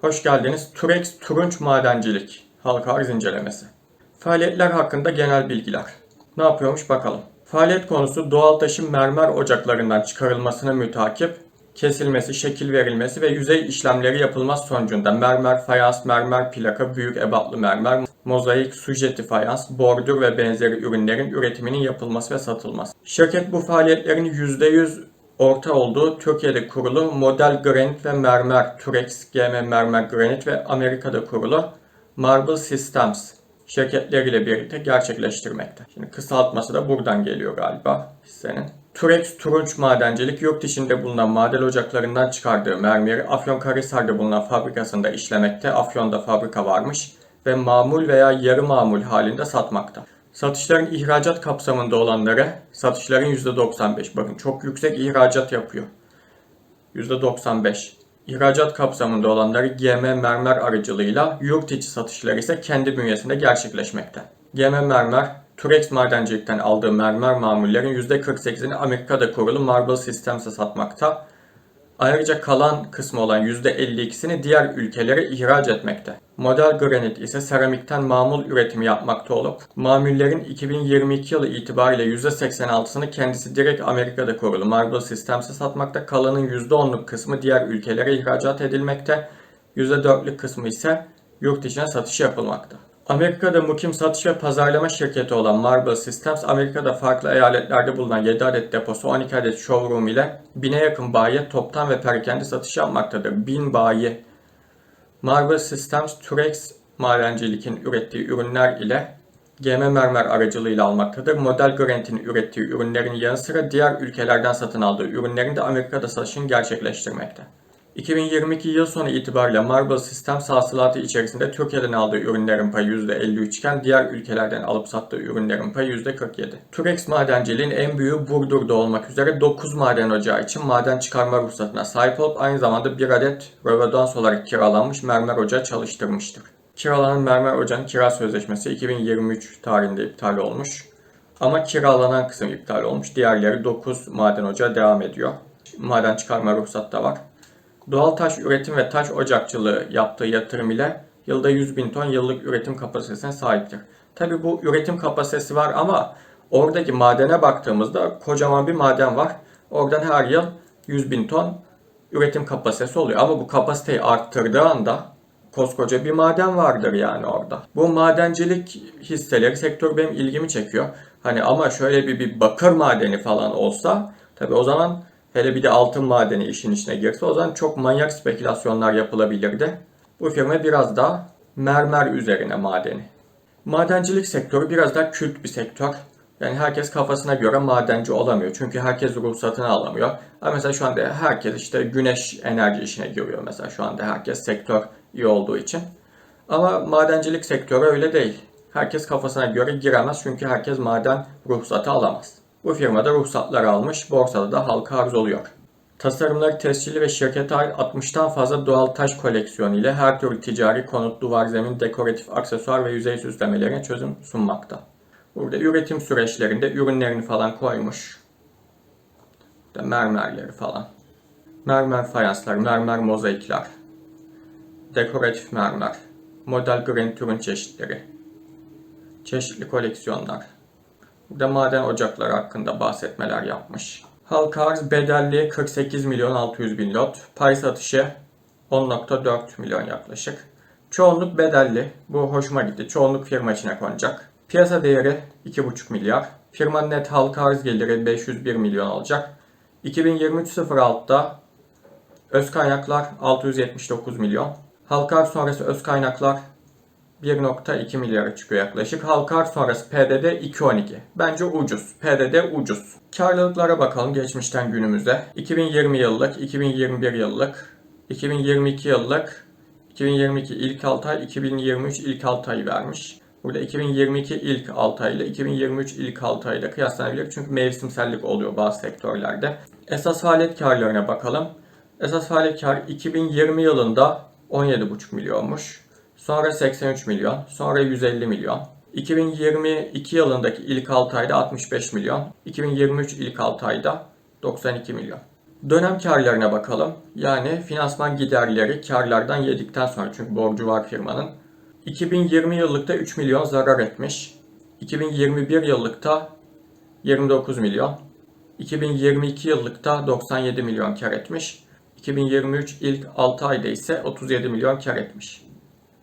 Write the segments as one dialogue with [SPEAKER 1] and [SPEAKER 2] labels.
[SPEAKER 1] Hoş geldiniz. Turex Turunç Madencilik Halka arz incelemesi. Faaliyetler hakkında genel bilgiler. Ne yapıyormuş bakalım. Faaliyet konusu doğal taşın mermer ocaklarından çıkarılmasına mütakip, kesilmesi, şekil verilmesi ve yüzey işlemleri yapılması sonucunda mermer, fayans, mermer plaka, büyük ebatlı mermer, mozaik, sujeti fayans, bordür ve benzeri ürünlerin üretiminin yapılması ve satılması. Şirket bu faaliyetlerin %100 orta olduğu Türkiye'de kurulu Model Granit ve Mermer, Turex, GM Mermer Granit ve Amerika'da kurulu Marble Systems şirketleriyle birlikte gerçekleştirmekte. Şimdi kısaltması da buradan geliyor galiba hissenin. Turex Turunç Madencilik yurt içinde bulunan maden ocaklarından çıkardığı mermeri Afyonkarahisar'da bulunan fabrikasında işlemekte. Afyon'da fabrika varmış ve mamul veya yarı mamul halinde satmakta. Satışların ihracat kapsamında olanları satışların %95. Bakın çok yüksek ihracat yapıyor. %95. İhracat kapsamında olanları GM Mermer aracılığıyla yurt içi satışları ise kendi bünyesinde gerçekleşmekte. GM Mermer, Turex madencilikten aldığı mermer mamullerin %48'ini Amerika'da kurulu Marble Systems'e satmakta. Ayrıca kalan kısmı olan %52'sini diğer ülkelere ihraç etmekte. Model granit ise seramikten mamul üretimi yapmakta olup mamullerin 2022 yılı itibariyle %86'sını kendisi direkt Amerika'da kurulu Marble Systems'e satmakta. Kalanın %10'luk kısmı diğer ülkelere ihracat edilmekte. %4'lük kısmı ise yurt içine satış yapılmakta. Amerika'da mukim satış ve pazarlama şirketi olan Marble Systems, Amerika'da farklı eyaletlerde bulunan 7 adet deposu, 12 adet showroom ile 1000'e yakın bayiye toptan ve perakende satış yapmaktadır. 1000 bayi Marble Systems, Turex Madencilik'in ürettiği ürünler ile GM Mermer aracılığıyla almaktadır. Model Grant'in ürettiği ürünlerin yanı sıra diğer ülkelerden satın aldığı ürünlerin de Amerika'da satışını gerçekleştirmekte. 2022 yıl sonu itibariyle Marble Systems hasılatı içerisinde Türkiye'den aldığı ürünlerin payı %53 iken diğer ülkelerden alıp sattığı ürünlerin payı %47. Turex madenciliğin en büyüğü Burdur'da olmak üzere 9 maden ocağı için maden çıkarma ruhsatına sahip olup aynı zamanda bir adet Rövedans olarak kiralanmış mermer ocağı çalıştırmıştır. Kiralanan mermer ocağın kira sözleşmesi 2023 tarihinde iptal olmuş. Ama kiralanan kısım iptal olmuş. Diğerleri 9 maden ocağı devam ediyor. Maden çıkarma ruhsatı da var. Doğal taş üretim ve taş ocakçılığı yaptığı yatırım ile yılda 100 bin ton yıllık üretim kapasitesine sahiptir. Tabi bu üretim kapasitesi var ama oradaki madene baktığımızda kocaman bir maden var. Oradan her yıl 100 bin ton üretim kapasitesi oluyor. Ama bu kapasiteyi arttırdığı anda koskoca bir maden vardır yani orada. Bu madencilik hisseleri sektör benim ilgimi çekiyor. Hani ama şöyle bir, bir bakır madeni falan olsa tabi o zaman Hele bir de altın madeni işin içine girse o zaman çok manyak spekülasyonlar yapılabilirdi. Bu firma biraz daha mermer üzerine madeni. Madencilik sektörü biraz daha kült bir sektör. Yani herkes kafasına göre madenci olamıyor. Çünkü herkes ruhsatını alamıyor. Ama mesela şu anda herkes işte güneş enerji işine giriyor mesela şu anda herkes sektör iyi olduğu için. Ama madencilik sektörü öyle değil. Herkes kafasına göre giremez çünkü herkes maden ruhsatı alamaz. Bu firmada ruhsatlar almış, borsada da halka arz oluyor. Tasarımları tescilli ve şirkete ait 60'tan fazla doğal taş koleksiyonu ile her türlü ticari konut, duvar, zemin, dekoratif aksesuar ve yüzey süslemelerine çözüm sunmakta. Burada üretim süreçlerinde ürünlerini falan koymuş. Burada mermerleri falan. Mermer fayanslar, mermer mozaikler. Dekoratif mermer. Model granit ürün çeşitleri. Çeşitli koleksiyonlar. Burada maden ocakları hakkında bahsetmeler yapmış. Halka arz bedelli 48 milyon 600 bin lot. Pay satışı 10.4 milyon yaklaşık. Çoğunluk bedelli. Bu hoşuma gitti. Çoğunluk firma içine konacak. Piyasa değeri 2,5 milyar. Firmanın net halka arz geliri 501 milyon olacak. 2023 06'da öz kaynaklar 679 milyon. Halka arz sonrası öz kaynaklar 1.2 milyara çıkıyor yaklaşık. Halka arz sonrası PDD 2.12. Bence ucuz. PDD ucuz. Karlılıklara bakalım geçmişten günümüze. 2020 yıllık, 2021 yıllık, 2022 yıllık, 2022 ilk 6 ay, 2023 ilk 6 ay vermiş. Burada 2022 ilk 6 ay ile 2023 ilk 6 ayda kıyaslanabilir. Çünkü mevsimsellik oluyor bazı sektörlerde. Esas faaliyet karlarına bakalım. Esas faaliyet kar 2020 yılında 17,5 milyonmuş. Sonra 83 milyon, sonra 150 milyon. 2022 yılındaki ilk 6 ayda 65 milyon, 2023 ilk 6 ayda 92 milyon. Dönem karlarına bakalım. Yani finansman giderleri karlardan yedikten sonra çünkü borcu var firmanın. 2020 yıllıkta 3 milyon zarar etmiş. 2021 yıllıkta 29 milyon. 2022 yıllıkta 97 milyon kar etmiş. 2023 ilk 6 ayda ise 37 milyon kar etmiş.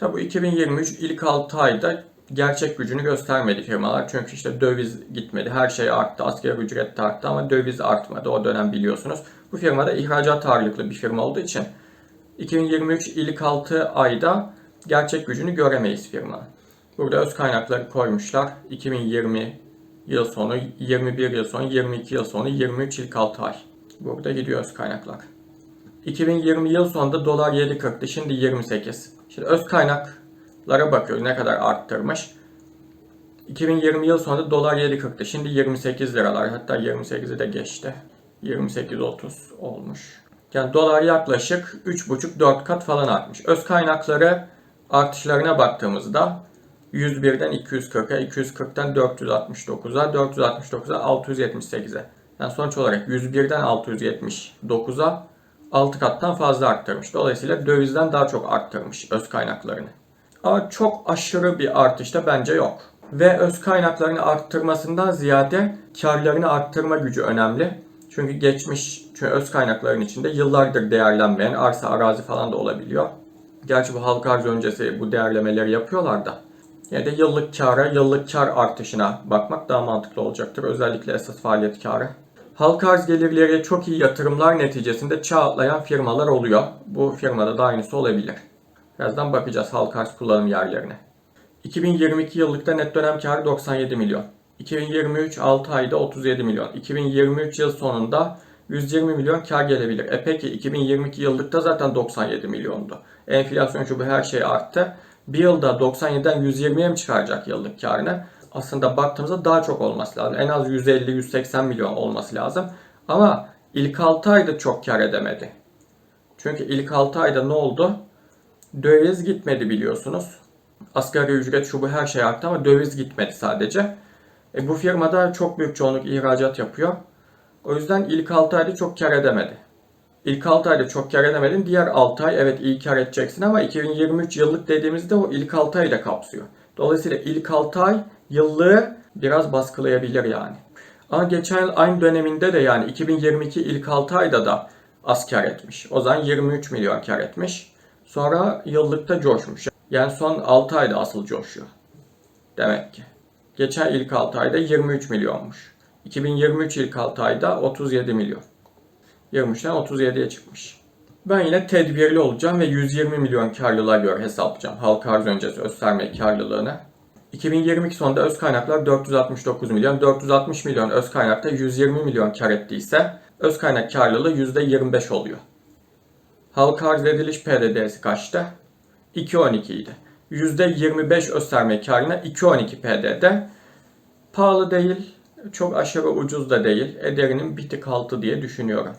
[SPEAKER 1] Tabi 2023 ilk 6 ayda gerçek gücünü göstermedi firmalar. Çünkü işte döviz gitmedi. Her şey arttı. Asgari ücret de arttı ama döviz artmadı. O dönem biliyorsunuz. Bu firma da ihracat ağırlıklı bir firma olduğu için 2023 ilk 6 ayda gerçek gücünü göremeyiz firma. Burada öz kaynakları koymuşlar. 2020 yıl sonu, 21 yıl sonu, 22 yıl sonu, 23 ilk 6 ay. Burada gidiyor öz kaynaklar. 2020 yıl sonunda dolar 7.40'tı. Şimdi 28. Şimdi öz kaynaklara bakıyoruz ne kadar arttırmış. 2020 yıl sonunda dolar 7.40'tı. Şimdi 28 liralar. Hatta 28'i de geçti. 28.30 olmuş. Yani dolar yaklaşık 3,5-4 kat falan artmış. Öz kaynakları artışlarına baktığımızda 101'den 240'a, 240'tan 469'a, 469'a 678'e. Yani sonuç olarak 101'den 679'a 6 kattan fazla arttırmış. Dolayısıyla dövizden daha çok arttırmış öz kaynaklarını. Ama çok aşırı bir artış da bence yok. Ve öz kaynaklarını arttırmasından ziyade karlarını arttırma gücü önemli. Çünkü geçmiş çünkü öz kaynakların içinde yıllardır değerlenmeyen arsa arazi falan da olabiliyor. Gerçi bu halka arz öncesi bu değerlemeleri yapıyorlar da. Ya da yıllık kara, yıllık kar artışına bakmak daha mantıklı olacaktır. Özellikle esas faaliyet karı. Halka arz gelirleri çok iyi yatırımlar neticesinde çağ atlayan firmalar oluyor. Bu firmada da aynısı olabilir. Birazdan bakacağız halka arz kullanım yerlerine. 2022 yıllıkta net dönem karı 97 milyon. 2023 6 ayda 37 milyon. 2023 yıl sonunda 120 milyon kar gelebilir. E peki 2022 yıllıkta zaten 97 milyondu. Enflasyon şu bu her şey arttı. Bir yılda 97'den 120'ye mi çıkaracak yıllık karını? Aslında baktığımızda daha çok olması lazım. En az 150-180 milyon olması lazım. Ama ilk 6 ayda çok kar edemedi. Çünkü ilk 6 ayda ne oldu? Döviz gitmedi biliyorsunuz. Asgari ücret şu bu her şey arttı ama döviz gitmedi sadece. E bu firmada çok büyük çoğunluk ihracat yapıyor. O yüzden ilk 6 ayda çok kar edemedi. İlk 6 ayda çok kar edemedin. Diğer 6 ay evet iyi kar edeceksin ama 2023 yıllık dediğimizde o ilk 6 ayı da kapsıyor. Dolayısıyla ilk 6 ay yıllığı biraz baskılayabilir yani. Ama geçen aynı döneminde de yani 2022 ilk 6 ayda da az kar etmiş. O zaman 23 milyon kar etmiş. Sonra yıllıkta coşmuş. Yani son 6 ayda asıl coşuyor. Demek ki. Geçen ilk 6 ayda 23 milyonmuş. 2023 ilk 6 ayda 37 milyon. 23'ten 37'ye çıkmış. Ben yine tedbirli olacağım ve 120 milyon karlılığa göre hesaplayacağım. Halka arz öncesi sermaye karlılığını. 2022 sonunda öz kaynaklar 469 milyon. 460 milyon öz kaynakta 120 milyon kar ettiyse öz kaynak karlılığı %25 oluyor. Halka arz ediliş PDD'si kaçtı? 2.12 idi. %25 öz sermaye karına 2.12 PDD. Pahalı değil, çok aşırı ucuz da değil. Ederinin bir tık altı diye düşünüyorum.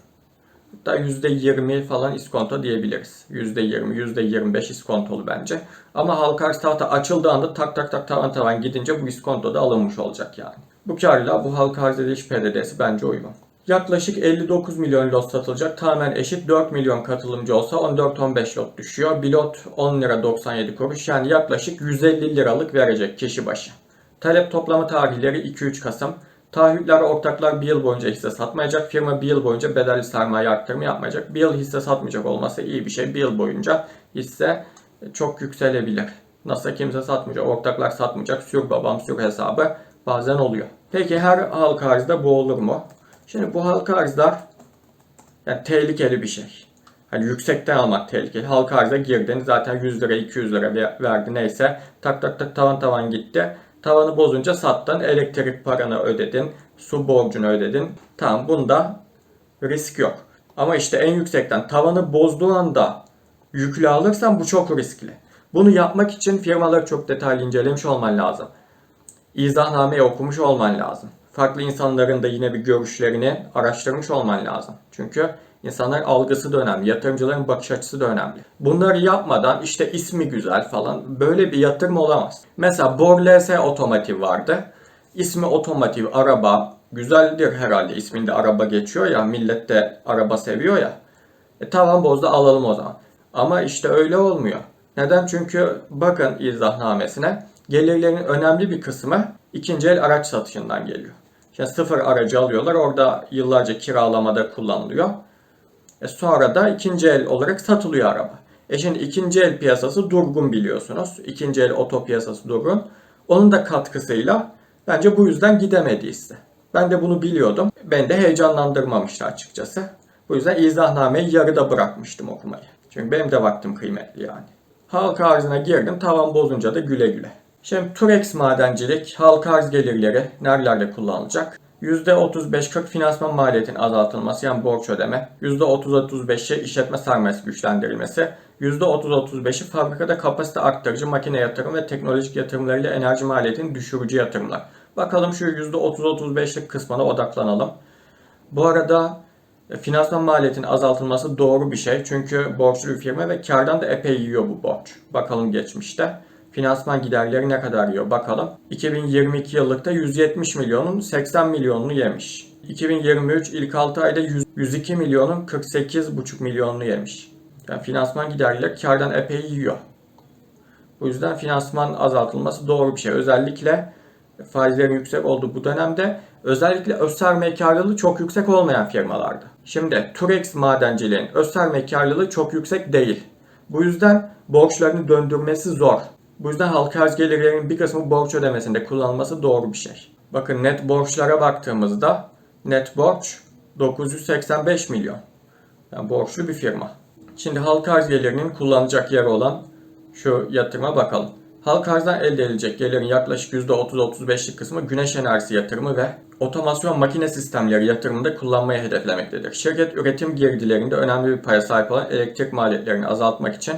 [SPEAKER 1] Hatta %20 falan iskonto diyebiliriz. %20, %25 iskontolu bence. Ama halka arz tahta açıldığı anda tak tak tak tavan tavan gidince bu iskonto da alınmış olacak yani. Bu karla bu halka arz ediliş PDD'si bence uygun. Yaklaşık 59 milyon lot satılacak. Tamamen eşit 4 milyon katılımcı olsa 14-15 lot düşüyor. Bir lot 10 lira 97 kuruş yani yaklaşık 150 liralık verecek kişi başı. Talep toplama tarihleri 2-3 Kasım. Taahhütler ortaklar bir yıl boyunca hisse satmayacak. Firma bir yıl boyunca bedelli sermaye arttırımı yapmayacak. Bir yıl hisse satmayacak olması iyi bir şey. Bir yıl boyunca hisse çok yükselebilir. Nasıl kimse satmayacak, ortaklar satmayacak. Sür babam sür hesabı bazen oluyor. Peki her halka arzda bu olur mu? Şimdi bu halka arzlar yani tehlikeli bir şey. Hani yüksekten almak tehlikeli. Halka arza girdin zaten 100 lira 200 lira verdi neyse tak tak tak tavan tavan gitti. Tavanı bozunca sattın, elektrik paranı ödedin, su borcunu ödedin. Tamam bunda risk yok. Ama işte en yüksekten tavanı bozduğu anda yüklü alırsan bu çok riskli. Bunu yapmak için firmaları çok detaylı incelemiş olman lazım. İzahnameyi okumuş olman lazım. Farklı insanların da yine bir görüşlerini araştırmış olman lazım. Çünkü insanların algısı da önemli, yatırımcıların bakış açısı da önemli. Bunları yapmadan işte ismi güzel falan böyle bir yatırım olamaz. Mesela Borlese Otomotiv vardı. İsmi otomotiv, araba, güzeldir herhalde. İsminde araba geçiyor ya. Millet de araba seviyor ya. E tamam bozdu alalım o zaman. Ama işte öyle olmuyor. Neden? Çünkü bakın izahnamesine gelirlerin önemli bir kısmı ikinci el araç satışından geliyor. Şimdi sıfır aracı alıyorlar. Orada yıllarca kiralamada kullanılıyor. E sonra da ikinci el olarak satılıyor araba. E şimdi ikinci el piyasası durgun biliyorsunuz. İkinci el oto piyasası durgun. Onun da katkısıyla bence bu yüzden gidemedi ise. Ben de bunu biliyordum. Ben de heyecanlandırmamıştı açıkçası. Bu yüzden izahnameneyi yarıda bırakmıştım okumayı. Çünkü benim de vaktim kıymetli yani. Halka arzına girdim. Tavan bozunca da güle güle. Şimdi Turex madencilik, halka arz gelirleri nerelerde kullanılacak? %35-40 finansman maliyetinin azaltılması yani borç ödeme. %30-35'i işletme sermayesi güçlendirilmesi. %30-35'i fabrikada kapasite arttırıcı makine yatırım ve teknolojik yatırımlarıyla enerji maliyetini düşürücü yatırımlar. Bakalım şu %30-35'lik kısmına odaklanalım. Bu arada e, finansman maliyetinin azaltılması doğru bir şey. Çünkü borçlu bir firma ve kardan da epey yiyor bu borç. Bakalım geçmişte. Finansman giderleri ne kadar yiyor bakalım. 2022 yıllıkta 170 milyonun 80 milyonunu yemiş. 2023 ilk 6 ayda 100 102 milyonun 48,5 milyonunu yemiş. Yani finansman giderleri kardan epey yiyor. Bu yüzden finansman azaltılması doğru bir şey. Özellikle faizlerin yüksek olduğu bu dönemde özellikle öz sermaye karlılığı çok yüksek olmayan firmalarda. Şimdi Turex madenciliğin öz sermaye karlılığı çok yüksek değil. Bu yüzden borçlarını döndürmesi zor. Bu yüzden halka arz gelirlerinin bir kısmı borç ödemesinde kullanılması doğru bir şey. Bakın net borçlara baktığımızda net borç 985 milyon. Yani borçlu bir firma. Şimdi halka arz gelirinin kullanacak yeri olan şu yatırıma bakalım. Halka arzdan elde edilecek gelirin yaklaşık %30-35'lik kısmı güneş enerjisi yatırımı ve otomasyon makine sistemleri yatırımında kullanmayı hedeflemektedir. Şirket üretim girdilerinde önemli bir paya sahip olan elektrik maliyetlerini azaltmak için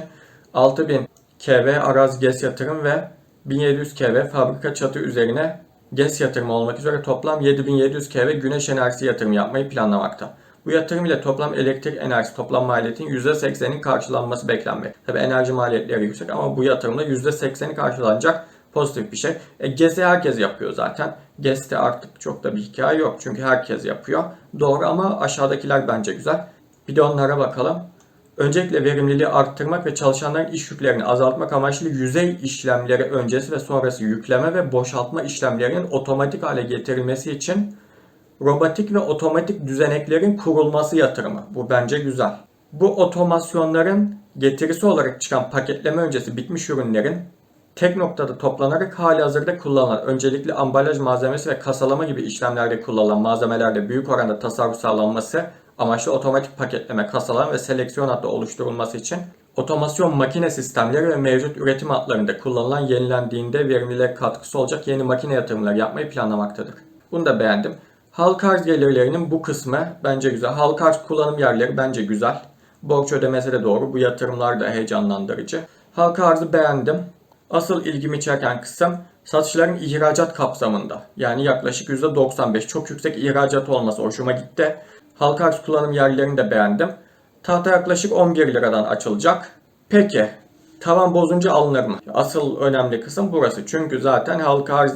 [SPEAKER 1] 6000 kW araz GES yatırım ve 1700 kW fabrika çatı üzerine GES yatırımı olmak üzere toplam 7700 kW güneş enerjisi yatırımı yapmayı planlamakta. Bu yatırım ile toplam elektrik enerjisi toplam maliyetinin %80'in karşılanması beklenmek. Tabi enerji maliyetleri yüksek ama bu yatırımda %80'i karşılanacak pozitif bir şey. E, GES'i herkes yapıyor zaten. GES'te artık çok da bir hikaye yok çünkü herkes yapıyor. Doğru ama aşağıdakiler bence güzel. Bir de onlara bakalım. Öncelikle verimliliği arttırmak ve çalışanların iş yüklerini azaltmak amaçlı yüzey işlemleri öncesi ve sonrası yükleme ve boşaltma işlemlerinin otomatik hale getirilmesi için robotik ve otomatik düzeneklerin kurulması yatırımı. Bu bence güzel. Bu otomasyonların getirisi olarak çıkan paketleme öncesi bitmiş ürünlerin tek noktada toplanarak hali hazırda kullanılan öncelikle ambalaj malzemesi ve kasalama gibi işlemlerde kullanılan malzemelerde büyük oranda tasarruf sağlanması amaçlı otomatik paketleme, kasalama ve seleksiyon hattı oluşturulması için otomasyon makine sistemleri ve mevcut üretim hatlarında kullanılan yenilendiğinde verimliliğe katkısı olacak yeni makine yatırımları yapmayı planlamaktadır. Bunu da beğendim. Halk arz gelirlerinin bu kısmı bence güzel. Halk arz kullanım yerleri bence güzel. Borç ödemesi de doğru. Bu yatırımlar da heyecanlandırıcı. Halk arzı beğendim. Asıl ilgimi çeken kısım satışların ihracat kapsamında. Yani yaklaşık %95 çok yüksek ihracat olması hoşuma gitti. Halka arz kullanım yerlerini de beğendim. Tahta yaklaşık 11 liradan açılacak. Peki tavan bozunca alınır mı? Asıl önemli kısım burası. Çünkü zaten halka arz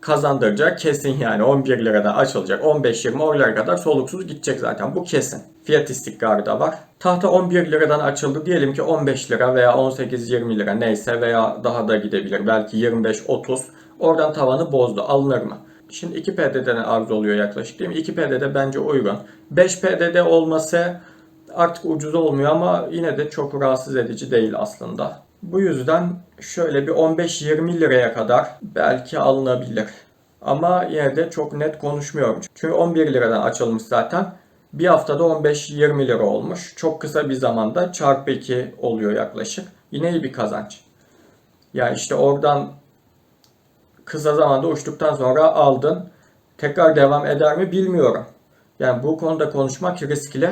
[SPEAKER 1] kazandıracak kesin yani 11 liradan açılacak 15-20 oralara kadar soluksuz gidecek zaten bu kesin. Fiyat istikrarı da var. Tahta 11 liradan açıldı diyelim ki 15 lira veya 18-20 lira neyse veya daha da gidebilir belki 25-30 oradan tavanı bozdu alınır mı? Şimdi 2 PDD'den arz oluyor yaklaşık değil mi? 2 PDD bence uygun. 5 PDD olması artık ucuz olmuyor ama yine de çok rahatsız edici değil aslında. Bu yüzden şöyle bir 15-20 liraya kadar belki alınabilir. Ama yine de çok net konuşmuyorum. Çünkü 11 liradan açılmış zaten. Bir haftada 15-20 lira olmuş. Çok kısa bir zamanda çarpı 2 oluyor yaklaşık. Yine iyi bir kazanç. Yani işte oradan kısa zamanda uçtuktan sonra aldın. Tekrar devam eder mi bilmiyorum. Yani bu konuda konuşmak riskli.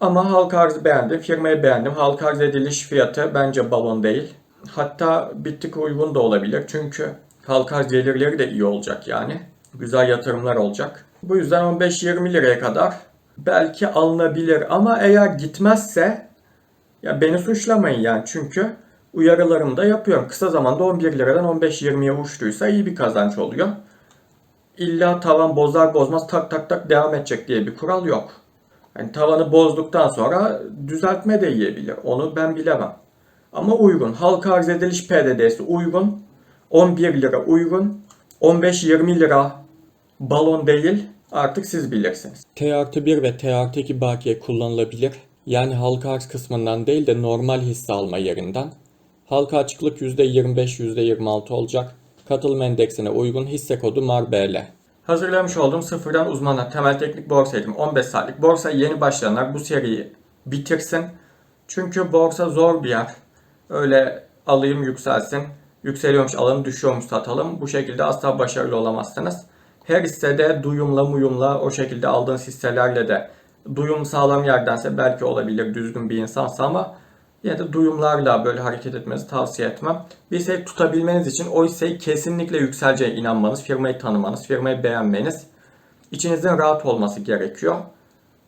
[SPEAKER 1] Ama halka arz beğendim, firmayı beğendim. Halka arz ediliş fiyatı bence balon değil. Hatta bir tık uygun da olabilir. Çünkü halka arz gelirleri de iyi olacak yani. Güzel yatırımlar olacak. Bu yüzden 15-20 liraya kadar belki alınabilir ama eğer gitmezse ya beni suçlamayın yani çünkü uyarılarımı da yapıyorum. Kısa zamanda 11 liradan 15-20'ye uçtuysa iyi bir kazanç oluyor. illa tavan bozar bozmaz tak tak tak devam edecek diye bir kural yok. Yani tavanı bozduktan sonra düzeltme de yiyebilir. Onu ben bilemem. Ama uygun. Halka arz ediliş PDD'si uygun. 11 lira uygun. 15-20 lira balon değil. Artık siz bilirsiniz. T artı 1 ve T artı 2 bakiye kullanılabilir. Yani halka arz kısmından değil de normal hisse alma yerinden. Halka açıklık %25-%26 olacak. Katılım endeksine uygun hisse kodu MARBL. Hazırlamış olduğum sıfırdan uzmanla temel teknik borsa eğitimi 15 saatlik. Borsa yeni başlayanlar bu seriyi bitirsin. Çünkü borsa zor bir yer. Öyle alayım yükselsin. Yükseliyormuş alalım düşüyormuş satalım. Bu şekilde asla başarılı olamazsınız. Her hissede duyumla muyumla o şekilde aldığınız hisselerle de duyum sağlam yerdense belki olabilir düzgün bir insansa ama yine de duyumlarla böyle hareket etmenizi tavsiye etmem. Bir hisseyi tutabilmeniz için o hisseyi kesinlikle yükseleceğine inanmanız, firmayı tanımanız, firmayı beğenmeniz, içinizin rahat olması gerekiyor.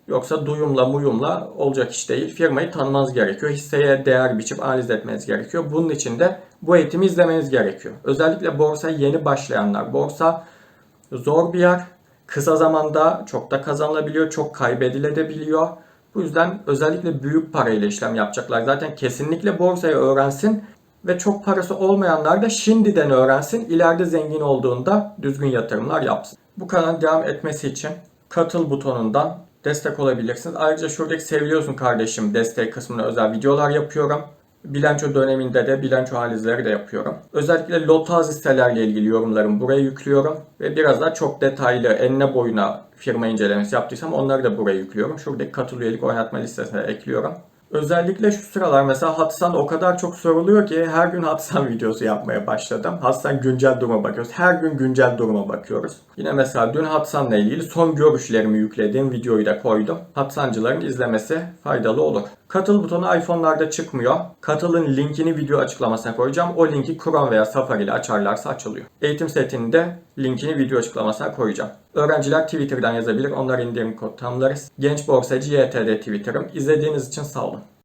[SPEAKER 1] Yoksa duyumla muyumla olacak iş değil. Firmayı tanımanız gerekiyor. Hisseye değer biçip analiz etmeniz gerekiyor. Bunun için de bu eğitimi izlemeniz gerekiyor. Özellikle borsa yeni başlayanlar. Borsa zor bir yer. Kısa zamanda çok da kazanılabiliyor, çok kaybedilebiliyor. Bu yüzden özellikle büyük parayla işlem yapacaklar. Zaten kesinlikle borsayı öğrensin ve çok parası olmayanlar da şimdiden öğrensin. İleride zengin olduğunda düzgün yatırımlar yapsın. Bu kanalın devam etmesi için katıl butonundan destek olabilirsiniz. Ayrıca şuradaki seviyorsun kardeşim destek kısmına özel videolar yapıyorum. Bilanço döneminde de bilanço analizleri de yapıyorum. Özellikle lotaz hisselerle ilgili yorumlarımı buraya yüklüyorum. Ve biraz daha çok detaylı enine boyuna firma incelemesi yaptıysam onları da buraya yüklüyorum. Şuradaki katıl üyelik oynatma listesine ekliyorum. Özellikle şu sıralar mesela Hatsan o kadar çok soruluyor ki her gün Hatsan videosu yapmaya başladım. Hatsan güncel duruma bakıyoruz. Her gün güncel duruma bakıyoruz. Yine mesela dün Hatsan'la ilgili son görüşlerimi yüklediğim videoyu da koydum. Hatsancıların izlemesi faydalı olur. Katıl butonu iPhone'larda çıkmıyor. Katılın linkini video açıklamasına koyacağım. O linki Chrome veya Safari ile açarlarsa açılıyor. Eğitim setini de linkini video açıklamasına koyacağım. Öğrenciler Twitter'dan yazabilir. Onları indirim kod tanımlarız. Genç Borsacı YTD Twitter'ım. İzlediğiniz için sağ olun.